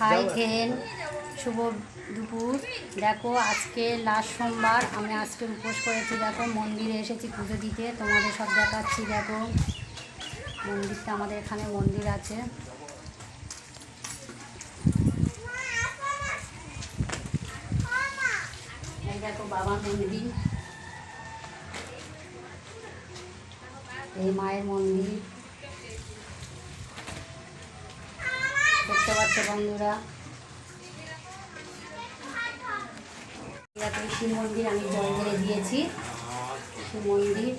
High ফেন শুভ দুপুর। দেখো আজকে লাস্ট সোমবার আমি আজকে উপোস করেছি দেখো মন্দিরে এসেছি পুজো দিতে তোমাদের সব দেখাচ্ছি দেখো। মন্দিরটা আমাদের এখানে মন্দির আছে। এই দেখো বাবা মন্দির। এই মায়ের মন্দির। দেখতে পাচ্ছ বন্ধুরা। শিব মন্দির, আমি জল ঢেলে দিয়েছি শিব মন্দির,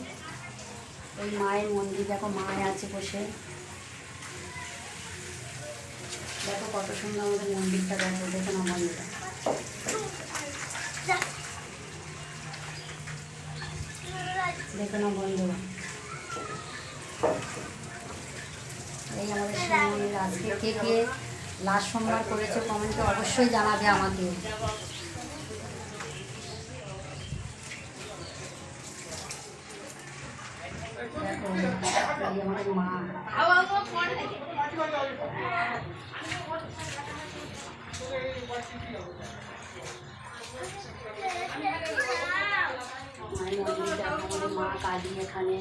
এই মায়ের মন্দির, দেখো মায় আছে বসে। দেখো কত সুন্দর আমাদের মন্দিরটা দেখো দেখো না মন্দিরটা দেখো না বন্ধুরা। এই আমাদের শিব মন্দির আজকে কে কে লাস্ট সোমবার করেছে কমেন্টে অবশ্যই জানাবে আমাকে। আমাদের মা। মা কালী এখানে।